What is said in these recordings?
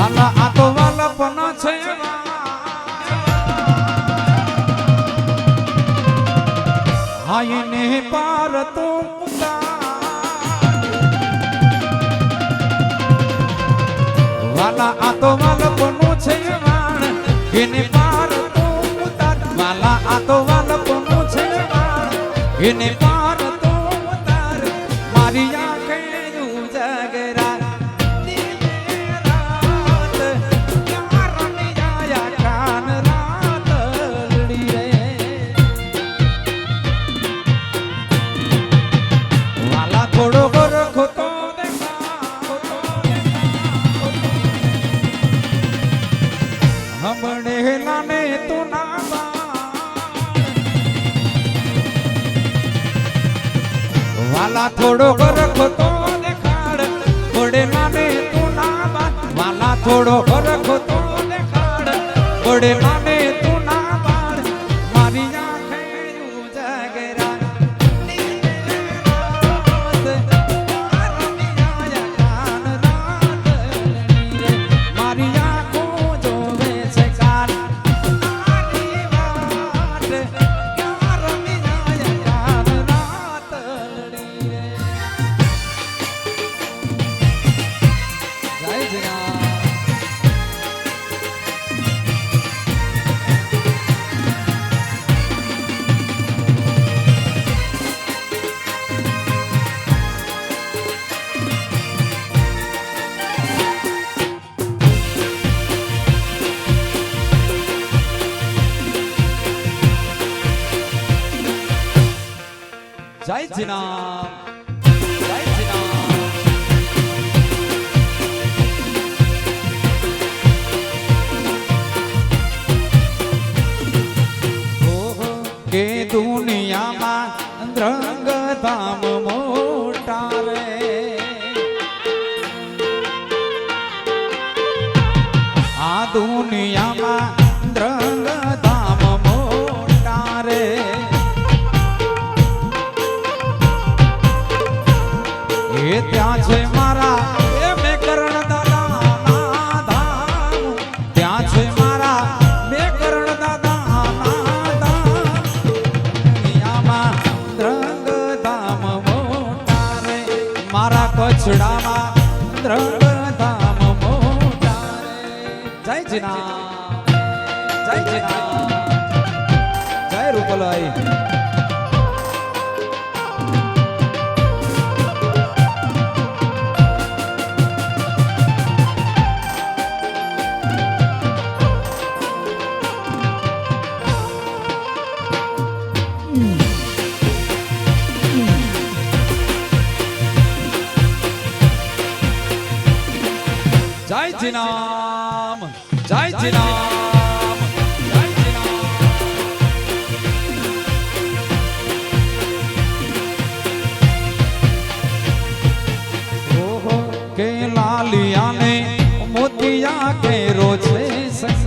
વાલા આ તો વાલપનો છે. હાઈને પાર તો વાલા આ તો વાલપનો છે. વાણ એને પાર તો વાલા છે. પાર થોડો ગરખો તો દેખાડ થોડે લાને તું ના વાલા થોડો ગરખો તો દેખાડ થોડે લાને જય જીનામ કે દુનિયામાં રંગ ધામ મોટા જીના જય જીના જય રૂપલાઈ. જય જીનામ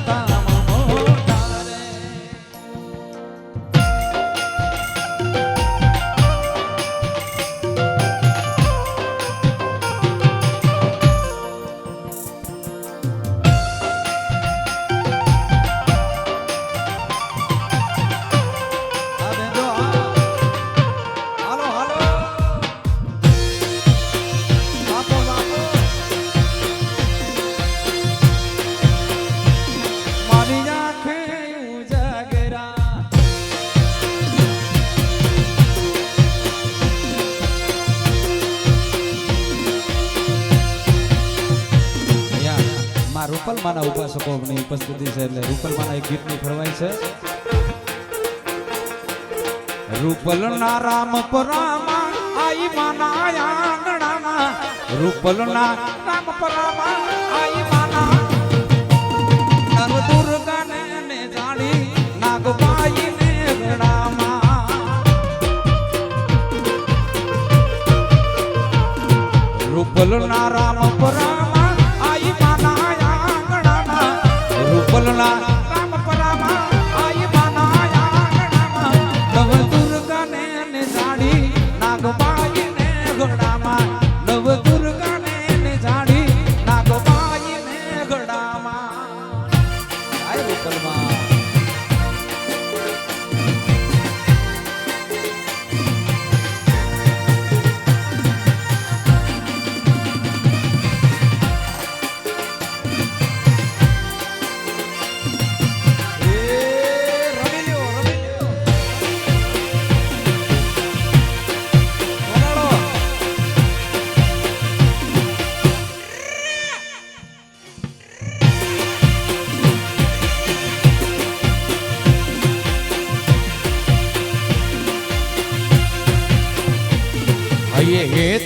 puerta રૂપલમાના ઉપાસકોની ઉપસ્થિતિ છે એટલે રૂપલમાના એક ગીતની ફરવાય છે. રૂપલ ના રામ પરામા આઈ માના આંગણાના રૂપલ ના રામ પરામા આઈ માના આગ પાડીને ઘોડામાં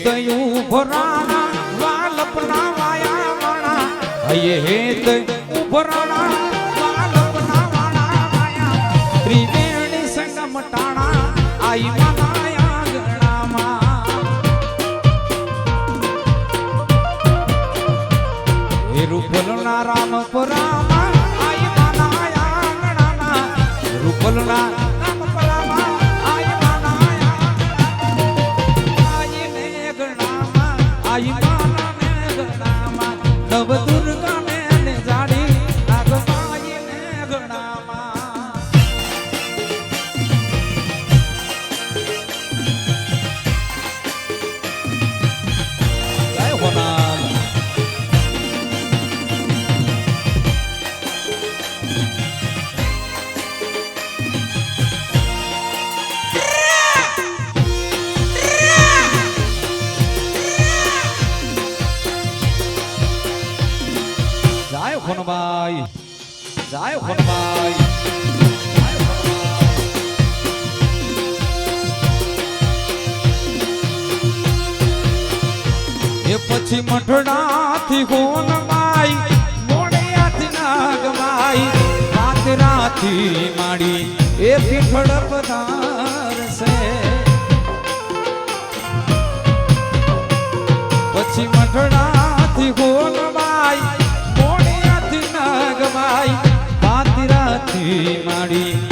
દયું ભરાણા વાલપના વાયા વાણા. હયે હે દયું ભરાણા વાલપના વાણા. વાયા ત્રિવેણી સંગમ મટાણા આઈ માના પછી મઠડાથી હોન માઈ મોડિયાથી નાગ માઈ પાતરાથી માડી, એ પીઠળ છે. પછી મઠડાથી હોન માઈ મોડિયાથી નાગ માઈ પાતરાથી માડી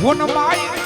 one of my